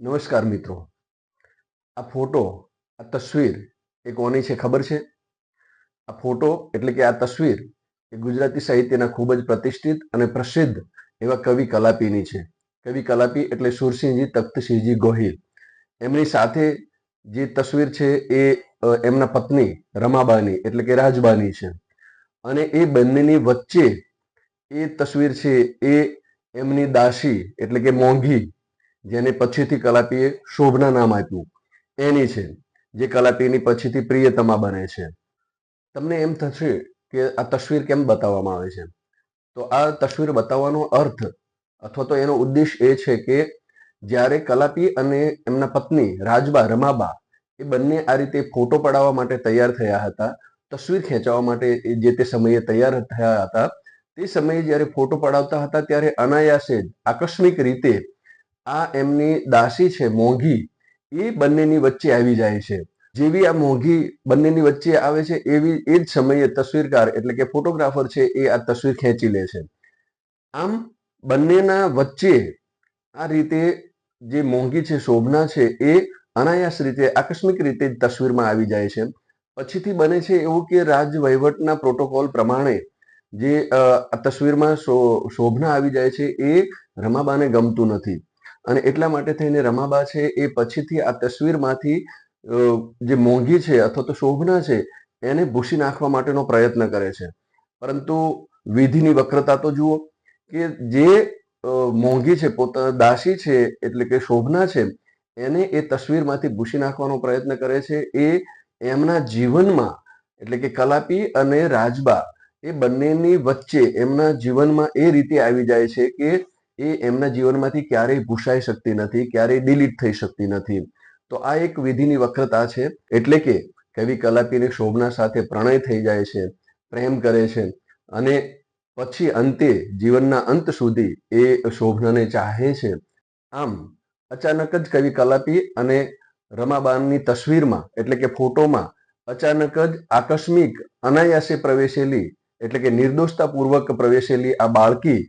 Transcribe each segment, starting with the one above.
નમસ્કાર મિત્રો. આ ફોટો, આ તસવીર એ કોની છે ખબર છે? આ ફોટો એટલે કે આ તસવીર એ ગુજરાતી સાહિત્યના ખૂબ જ પ્રતિષ્ઠિત અને પ્રસિદ્ધ એવા કવિ કલાપીની છે. કવિ કલાપી એટલે સુરસિંહજી તખ્તસિંહજી ગોહિલ. એમની સાથે જે તસવીર છે એ એમના પત્ની રમાબાની એટલે કે રાજબાની છે. અને એ બંનેની વચ્ચે એ તસવીર છે એ એમની દાસી એટલે કે મોંઘી જેને પછીથી કલાપીએ શોભના નામ આપ્યું. એની છે, જે કલાપીની પછીથી પ્રિયતમા બને છે. તમને એમ થશે કે આ તસવીર કેમ બતાવવામાં આવે છે? તો આ તસવીર બતાવવાનો અર્થ અથવા તો એનો ઉદ્દેશ એ છે કે જ્યારે કલાપી અને એમના પત્ની રાજબા, રમાબા એ બંને આ રીતે ફોટો પડાવવા માટે તૈયાર થયા હતા, તસવીર ખેંચાવવા માટે જે તે સમયે તૈયાર થયા હતા, તે સમયે જ્યારે ફોટો પડાવતા હતા ત્યારે અનાયાસે આકસ્મિક રીતે આ એમની દાસી છે, મોંઘી, એ બંનેની વચ્ચે આવી જાય છે. જેવી આ મોંઘી બંનેની વચ્ચે આવે છે, એવી એ જ સમયે તસવીરકાર એટલે કે ફોટોગ્રાફર છે, એ આ તસવીર ખેંચી લે છે. આમ બંનેના વચ્ચે આ રીતે જે મોંઘી છે, શોભના છે, એ અનાયાસ રીતે, આકસ્મિક રીતે તસવીરમાં આવી જાય છે. પછીથી બને છે એવું કે રાજ વહીવટના પ્રોટોકોલ પ્રમાણે જે તસવીરમાં શોભના આવી જાય છે, એ રમાબાને ગમતું નથી. અને એટલા માટે થઈને રમાબા છે એ પછીથી આ તસવીરમાંથી જે મોંઘી છે અથવા તો શોભના છે, એને ભૂસી નાખવા માટેનો પ્રયત્ન કરે છે. પરંતુ વિધિની વક્રતા તો જુઓ કે જે મોંઘી છે, પોતા, દાસી છે, એટલે કે શોભના છે, એને એ તસવીરમાંથી ભૂસી નાખવાનો પ્રયત્ન કરે છે. એ એમના જીવનમાં, એટલે કે કલાપી અને રાજબા, એ બંનેની વચ્ચે એમના જીવનમાં એ રીતે આવી જાય છે કે એ એમના જીવનમાંથી ક્યારેય ભૂસાઈ શકતી નથી, ક્યારેય ડિલીટ થઈ શકતી નથી. તો આ એક વિધિની વક્રતા છે. એટલે કે કવિ કલાપીની શોભના સાથે પ્રણય થઈ જાય છે, પ્રેમ કરે છે અને પછી અંતે જીવનના અંત સુધી એ શોભનાને ચાહે છે. આમ, અચાનક જ કવિ કલાપી અને રમાબાનની તસવીરમાં, એટલે કે ફોટોમાં, અચાનક જ આકસ્મિક અનાયાસે પ્રવેશેલી, એટલે કે નિર્દોષતાપૂર્વક પ્રવેશેલી આ બાળકી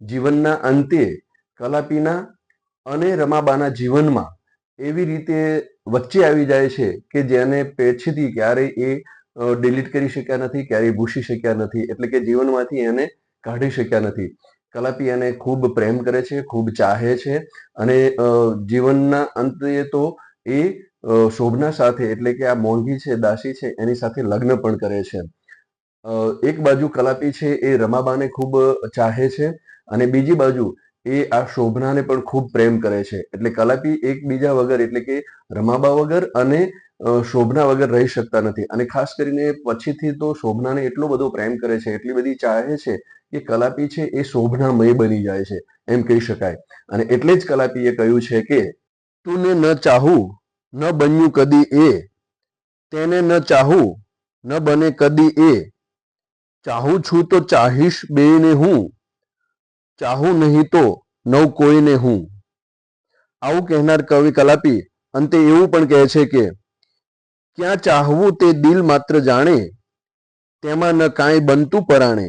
જીવનના અંતે કલાપીના અને રમાબાના જીવનમાં એવી રીતે વચ્ચે આવી જાય છે કે જેને પછીથી ક્યારેય એ ડિલીટ કરી શક્યા નથી, ક્યારેય ભૂસી શક્યા નથી. એટલે કે જીવનમાંથી એને કાઢી શક્યા નથી. કલાપી એને ખૂબ પ્રેમ કરે છે, ખૂબ ચાહે છે અને જીવનના અંતે તો એ શોભના સાથે એટલે કે આ મોંઘી છે, દાસી છે, એની સાથે લગ્ન પણ કરે છે. એક બાજુ કલાપી છે એ રમાબાને ખૂબ ચાહે છે અને બીજી બાજુ એ આ શોભનાને પણ ખૂબ પ્રેમ કરે છે. એટલે કલાપી એકબીજા વગર, એટલે કે રમાબા વગર અને શોભના વગર રહી શકતા નથી. અને ખાસ કરીને પછીથી તો શોભનાને એટલો બધો પ્રેમ કરે છે, એટલી બધી ચાહે છે કે કલાપી છે એ શોભનામય બની જાય છે, એમ કહી શકાય. અને એટલે જ કલાપીએ કહ્યું છે કે, તુને ન ચાહું, ન બન્યું કદી એ, તેને ન ચાહું, ન બને કદી એ. ચાહું છું તો ચાહીશ બેને હું. ચાહું નહીં તો નવ કોઈને હું. આવું કહેનાર કવિ કલાપી અંતે એવું પણ કહે છે કે, ક્યાં ચાહવું તે દિલ માત્ર જાણે, તેમાં ન કાંઈ બનતું પરાણે.